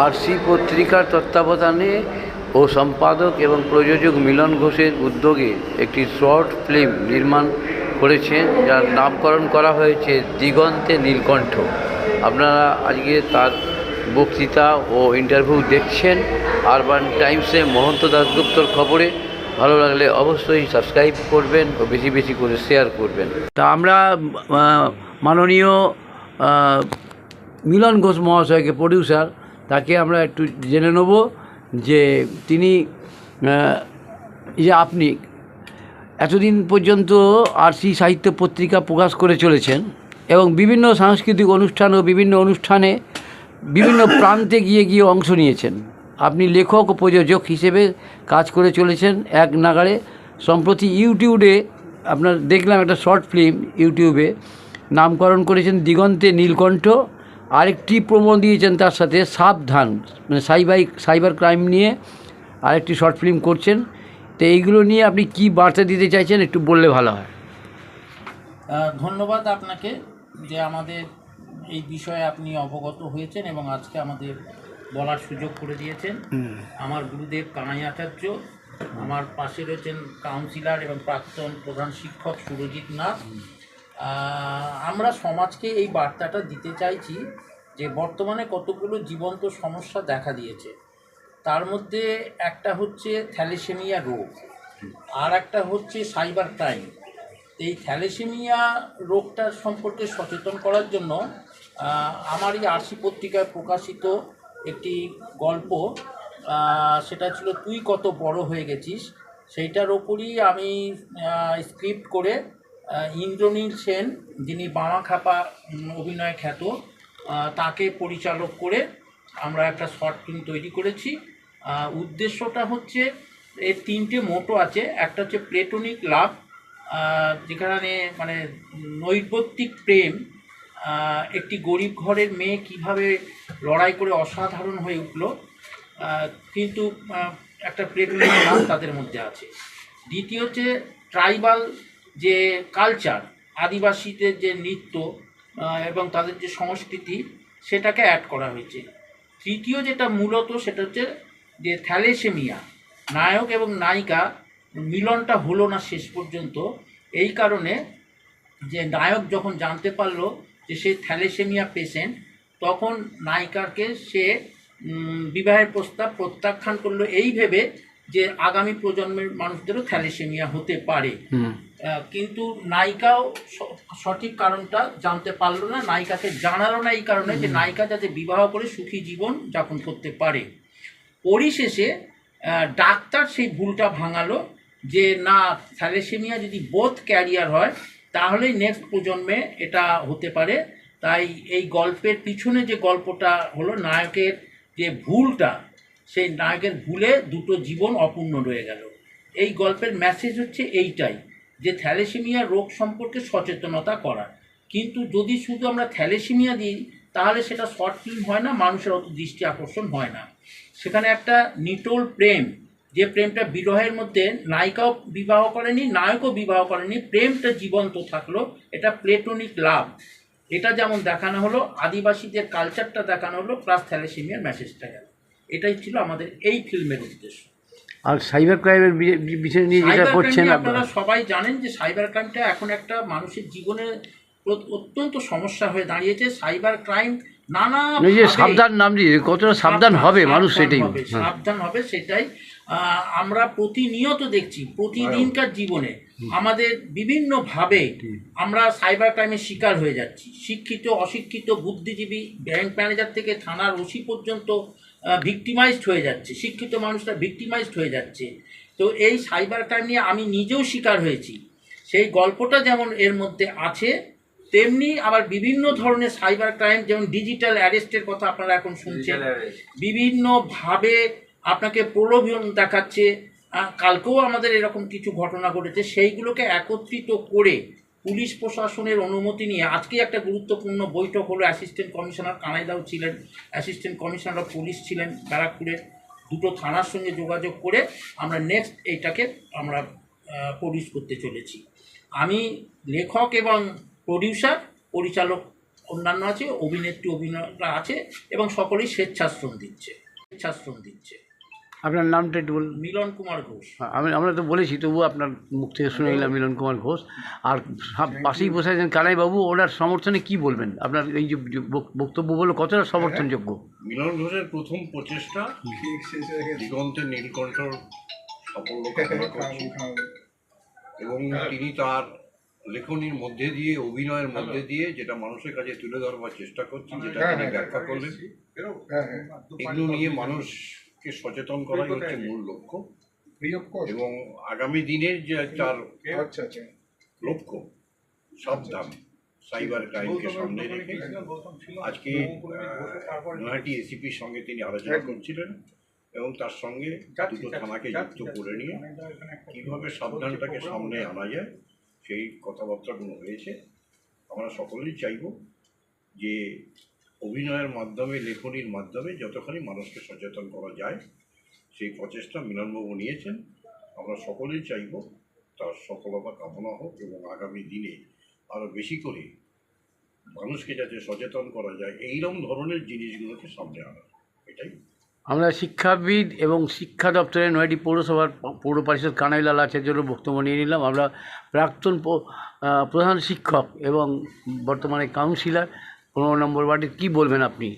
RC পত্রিকার তত্ত্বাবধানে ও সম্পাদক এবং প্রযোজক মিলন ঘোষের উদ্যোগে একটি শর্ট ফিল্ম নির্মাণ করেছেন যার নামকরণ করা হয়েছে দিগন্তে নীলকণ্ঠ। আপনারা আজকে তার বক্তৃতা ও ইন্টারভিউ দেখছেন। আরবান টাইমসে মহন্ত দাসগুপ্তর খবরে। ভালো লাগলে অবশ্যই সাবস্ক্রাইব করবেন ও বেশি বেশি করে শেয়ার করবেন। তা আমরা মাননীয় মিলন ঘোষ মহাশয়কে প্রডিউসার তাকে আমরা একটু জেনে নেব যে তিনি যে আপনি এতদিন পর্যন্ত আরসি সাহিত্য পত্রিকা প্রকাশ করে চলেছেন এবং বিভিন্ন সাংস্কৃতিক অনুষ্ঠান ও বিভিন্ন অনুষ্ঠানে বিভিন্ন প্রান্তে গিয়ে গিয়ে অংশ নিয়েছেন। আপনি লেখক ও প্রযোজক হিসেবে কাজ করে চলেছেন এক নাগাড়ে। সম্প্রতি ইউটিউবে আপনার দেখলাম একটা শর্ট ফিল্ম ইউটিউবে নামকরণ করেছেন দিগন্তে নীলকণ্ঠ। আরেকটি প্রোমো দিয়েছেন তার সাথে সাবধান মানে সাইবাই সাইবার ক্রাইম নিয়ে আরেকটি শর্ট ফিল্ম করছেন। তো এইগুলো নিয়ে আপনি কি বার্তা দিতে চাইছেন একটু বললে ভালো হয়। ধন্যবাদ আপনাকে যে আমাদের এই বিষয়ে আপনি অবগত হয়েছেন এবং আজকে আমাদের বলার সুযোগ করে দিয়েছেন। আমার গুরুদেব কানাই আচার্য আমার পাশে রয়েছেন কাউন্সিলর এবং প্রাক্তন প্রধান শিক্ষক সুরজিৎ নাথ। আমরা সমাজকে এই বার্তাটা দিতে চাইছি যে বর্তমানে কতগুলো জীবন্ত সমস্যা দেখা দিয়েছে। তার মধ্যে একটা হচ্ছে থ্যালেসেমিয়া রোগ, আর একটা হচ্ছে সাইবার ক্রাইম। এই থ্যালেসেমিয়া রোগটার সম্পর্কে সচেতন করার জন্য আমার এই আরসি পত্রিকায় প্রকাশিত একটি গল্প সেটা ছিল তুই কত বড় হয়ে গেছিস? সেইটার ওপরই আমি স্ক্রিপ্ট করে ইন্দ্রনীল সেন, যিনি বামা খাপা অভিনয় খ্যাত তাকে পরিচালক করে আমরা একটা শর্ট ফিল্ম তৈরি করেছি। উদ্দেশ্যটা হচ্ছে, এর তিনটে মোটো আছে। একটা হচ্ছে প্লেটোনিক লাভ যেখানে মানে নৈর্বত্তিক প্রেম একটি গরিব ঘরের মেয়ে কীভাবে লড়াই করে অসাধারণ হয়ে উঠল কিন্তু একটা প্লেটোনিক লাভ তাদের মধ্যে আছে। দ্বিতীয় হচ্ছে, ট্রাইবাল যে কালচার আদিবাসীদের যে নৃত্য এবং তাদের যে সংস্কৃতি, সেটাকে অ্যাড করা হয়েছে। তৃতীয় যেটা মূলত, সেটা হচ্ছে যে থ্যালেসেমিয়া, নায়ক এবং নায়িকা মিলনটা হলো না শেষ পর্যন্ত। এই কারণে যে নায়ক যখন জানতে পারল যে সে থ্যালেসেমিয়া পেশেন্ট তখন নায়িকাকে সে বিবাহের প্রস্তাব প্রত্যাখ্যান করল। এই ভেবে যে আগামী প্রজন্মের মানুষদেরও থ্যালেসেমিয়া হতে পারে। কিন্তু নায়িকাও সঠিক কারণটা জানতে পারল না নায়িকাকে জানালো না এই কারণে যে নায়িকা যাতে বিবাহ করে সুখী জীবন যাপন করতে পারে। পরিশেষে ডাক্তার সেই ভুলটা ভাঙালো যে না থ্যালেসেমিয়া যদি বোধ ক্যারিয়ার হয় তাহলেই নেক্সট প্রজন্মে এটা হতে পারে। তাই এই গল্পের পিছনে যে গল্পটা হলো নায়কের যে ভুলটা সেই নায়কের ভুলে দুটো জীবন অপূর্ণ রয়ে গেল। এই গল্পের মেসেজ হচ্ছে এইটাই, যে থ্যালেসেমিয়া রোগ সম্পর্কে সচেতনতা করা কিন্তু যদি শুধু আমরা থ্যালেসেমিয়া দিই, তাহলে সেটা শর্ট ফিল্ম হয় না, মানুষের অত দৃষ্টি আকর্ষণ হয় না। সেখানে একটা নিটোল প্রেম, যে প্রেমটা বিরহের মধ্যে নায়িকাও বিবাহ করেনি, নায়কও বিবাহ করেনি, প্রেমটা জীবন্ত থাকল, এটা প্লেটোনিক লাভ এটা যেমন দেখানো হলো, আদিবাসীদের কালচারটা দেখানো হলো প্লাস থ্যালেসেমিয়ার মেসেজটা গেল। এটাই ছিল আমাদের এই ফিল্মের উদ্দেশ্য। আর সাইবার ক্রাইমের বিষয় নিয়ে যেটা করছেন আপনারা। সবাই জানেন যে সাইবার ক্রাইমটা এখন একটা মানুষের জীবনে অত্যন্ত সমস্যা হয়ে দাঁড়িয়েছে। সাইবার ক্রাইম নানা যে সাবধান নাম দিয়ে কতটা সাবধান হবে মানুষ সেটাই। হ্যাঁ। সাবধান হবে সেটাই। আমরা প্রতিনিয়ত দেখছি প্রতিদিনকার জীবনে আমাদের বিভিন্ন ভাবে আমরা সাইবার ক্রাইমের শিকার হয়ে যাচ্ছি। শিক্ষিত অশিক্ষিত বুদ্ধিজীবী ব্যাংক ম্যানেজার থেকে থানার ওসি পর্যন্ত ভিকটিমাইজড হয়ে যাচ্ছে শিক্ষিত মানুষরা ভিক্টিমাইজড হয়ে যাচ্ছে। তো এই সাইবার ক্রাইম নিয়ে আমি নিজেও শিকার হয়েছি। সেই গল্পটা যেমন এর মধ্যে আছে তেমনি আবার বিভিন্ন ধরনের সাইবার ক্রাইম যেমন ডিজিটাল অ্যারেস্টের কথা আপনারা এখন শুনছেন। বিভিন্নভাবে আপনাকে প্রলোভন দেখাচ্ছে। কালকেও আমাদের এরকম কিছু ঘটনা ঘটেছে সেইগুলোকে একত্রিত করে পুলিশ প্রশাসনের অনুমতি নিয়ে আজকে একটা গুরুত্বপূর্ণ বৈঠক হলো অ্যাসিস্ট্যান্ট কমিশনার কানাইদাও ছিলেন, অ্যাসিস্ট্যান্ট কমিশনার অফ পুলিশ ছিলেন ব্যারাকপুরের। দুটো থানার সঙ্গে যোগাযোগ করে আমরা নেক্সট এইটাকে আমরা প্রডিউস করতে চলেছি। আমি লেখক এবং প্রডিউসার পরিচালক অন্যান্য আছে, অভিনেত্রী অভিনেতা আছে এবং সকলেই স্বেচ্ছাশ্রম দিচ্ছে স্বেচ্ছাশ্রম দিচ্ছে। আপনার নামটা একটু বলুন। মিলন কুমার ঘোষ। আমি আমরা তো বলেছি তবু আপনার মুখ থেকে শুনে নিলাম মিলন কুমার ঘোষ। আর পাশেই বসে আছেন কানাইবাবু ওনার সমর্থনে কি বলবেন? আপনার এই যে বক্তব্য বলল কতটা সমর্থনযোগ্য? মিলন ঘোষের প্রথম প্রচেষ্টা দিগন্তের নীলকণ্ঠর সাফল্য এবং তিনি তার লেখনির মধ্যে দিয়ে অভিনয়ের মধ্যে দিয়ে যেটা মানুষের কাছে তুলে ধরবার চেষ্টা করছেন যেটা তিনি ব্যাখ্যা করলেন। এগুলো নিয়ে মানুষকে সচেতন করাই হচ্ছে মূল লক্ষ্য। এবং আগামী দিনের যে তার লক্ষ্য সাবধান সাইবার ক্রাইমকে সামনে রেখে। আজকে নয়াটি এসিপির সঙ্গে তিনি আলোচনা করছিলেন এবং তার সঙ্গে দুটো থানাকে যুক্ত করে নিয়ে কীভাবে সাবধানটাকে সামনে আনা যায় সেই কথাবার্তাগুলো হয়েছে। আমরা সকলেই চাইব যে অভিনয়ের মাধ্যমে, লেখনির মাধ্যমে যতখানি মানুষকে সচেতন করা যায়, সেই প্রচেষ্টা মিলনবাবু নিয়েছেন। আমরা সকলেই চাইব তার সফলতা কামনা হোক এবং আগামী দিনে আরও বেশি করে মানুষকে যাতে সচেতন করা যায়, এইরকম ধরনের জিনিসগুলোকে সামনে আনা। এটাই। আমরা শিক্ষাবিদ এবং শিক্ষা দপ্তরের নয়টি পৌরসভার পৌর পরিষদ কানাইলাল আচার্যের বক্তব্য নিয়ে নিলাম। আমরা প্রাক্তন প্রধান শিক্ষক এবং বর্তমানে কাউন্সিলর পনেরো নম্বর ওয়ার্ডে কী বলবেন আপনি?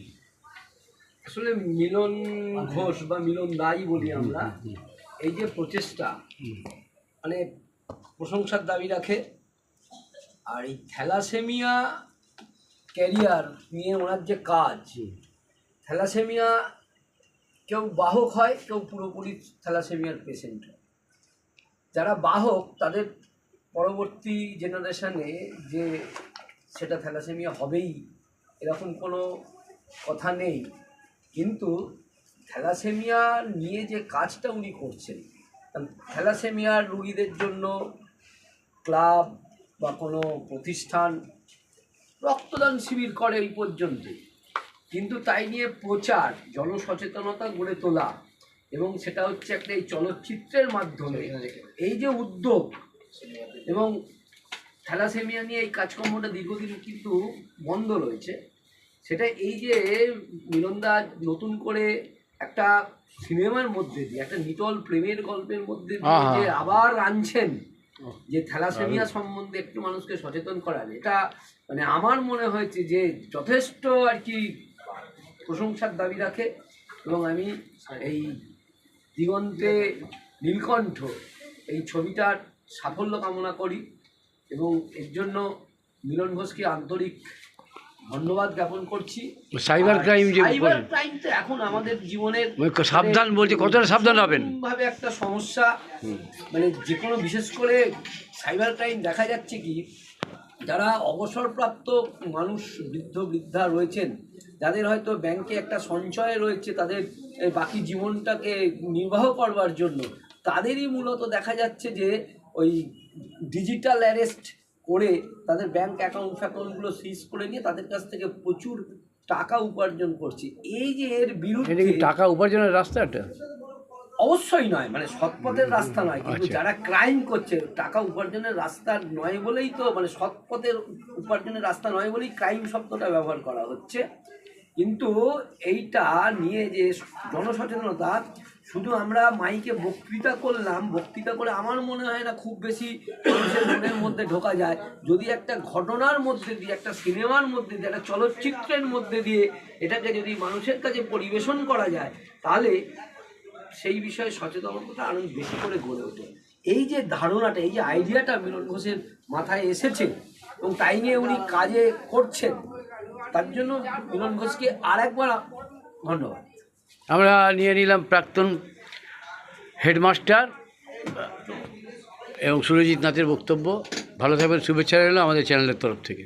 আসলে মিলন ঘোষ বা মিলন দাই বলি আমরা এই যে প্রচেষ্টা মানে প্রশংসার দাবি রাখে আর এই থ্যালাসেমিয়া ক্যারিয়ার নিয়ে ওনার যে কাজ থ্যালাসেমিয়া কেউ বাহক হয় কেউ পুরোপুরি থ্যালাসেমিয়ার পেশেন্ট হয়। যারা বাহক তাদের পরবর্তী জেনারেশানে যে সেটা থ্যালাসেমিয়া হবেই। এরকম কোনো কথা নেই। কিন্তু থ্যালাসেমিয়া নিয়ে যে কাজটা উনি করছেন কারণ থ্যালাসেমিয়ার রুগীদের জন্য ক্লাব বা কোনো প্রতিষ্ঠান রক্তদান শিবির করে এই পর্যন্ত। কিন্তু তাই নিয়ে প্রচার জনসচেতনতা গড়ে তোলা এবং সেটা হচ্ছে একটা এই চলচ্চিত্রের মাধ্যমে। এই যে উদ্যোগ এবং থ্যালাসেমিয়া নিয়ে এই কাজকর্মটা দীর্ঘদিন কিন্তু বন্ধ রয়েছে। সেটা এই যে মিলনদা নতুন করে একটা সিনেমার মধ্যে দিয়ে একটা নিটল প্রেমের গল্পের মধ্যে দিয়ে যে আবার আনছেন যে থ্যালাসেমিয়া সম্বন্ধে একটু মানুষকে সচেতন করার এটা মানে আমার মনে হয়েছে যে যথেষ্ট আর কি প্রশংসার দাবি রাখে এবং আমি এই দিগন্তে নীলকণ্ঠ এই ছবিটার সাফল্য কামনা করি। এবং এর জন্য মিলন ঘোষকে আন্তরিক ধন্যবাদ জ্ঞাপন করছি। সাইবার ক্রাইম যে সাইবার ক্রাইম তো এখন আমাদের জীবনের মানে সাবধান বলছে, কতটা সাবধান হবেন? ভাবে একটা সমস্যা। মানে যে কোনো বিশেষ করে সাইবার ক্রাইম দেখা যাচ্ছে কি যারা অবসরপ্রাপ্ত মানুষ বৃদ্ধ বৃদ্ধা রয়েছেন যাদের হয়তো ব্যাংকে একটা সঞ্চয় রয়েছে তাদের বাকি জীবনটাকে নির্বাহ করবার জন্য তাদেরই মূলত দেখা যাচ্ছে যে ওই ডিজিটাল অ্যারেস্ট করে তাদের ব্যাংক অ্যাকাউন্ট ফ্যাকাউন্টগুলো সিজ করে নিয়ে তাদের কাছ থেকে প্রচুর টাকা উপার্জন করছে। এই যে এর বিরুদ্ধে টাকা উপার্জনের রাস্তা একটা অবশ্যই নয় মানে সৎপথের রাস্তা নয় কিন্তু আচ্ছা। যারা ক্রাইম করছে টাকা উপার্জনের রাস্তা নয় বলেই তো মানে সৎপথের উপার্জনের রাস্তা নয় বলেই ক্রাইম শব্দটা ব্যবহার করা হচ্ছে। কিন্তু এইটা নিয়ে যে জনসচেতনতা শুধু আমরা মাইকে বক্তৃতা করলাম, বক্তৃতা করে আমার মনে হয় না খুব বেশি মানুষের মনের মধ্যে ঢোকা যায়। যদি একটা ঘটনার মধ্যে দিয়ে, একটা সিনেমার মধ্যে দিয়ে, একটা চলচ্চিত্রের মধ্যে দিয়ে এটাকে যদি মানুষের কাছে পরিবেশন করা যায়, তাহলে সেই বিষয়ে সচেতনতা আরও বেশি করে গড়ে ওঠে। এই যে ধারণাটা, এই যে আইডিয়াটা মিলন ঘোষের মাথায় এসেছে এবং তাই নিয়ে উনি কাজে করছেন, তার জন্য মিলন ঘোষকে আর একবার ধন্যবাদ। আমরা নিয়ে নিলাম প্রাক্তন হেডমাস্টার এবং সুরজিৎ নাথের বক্তব্য। ভালো থাকবেন, শুভেচ্ছা রইল আমাদের চ্যানেলের তরফ থেকে।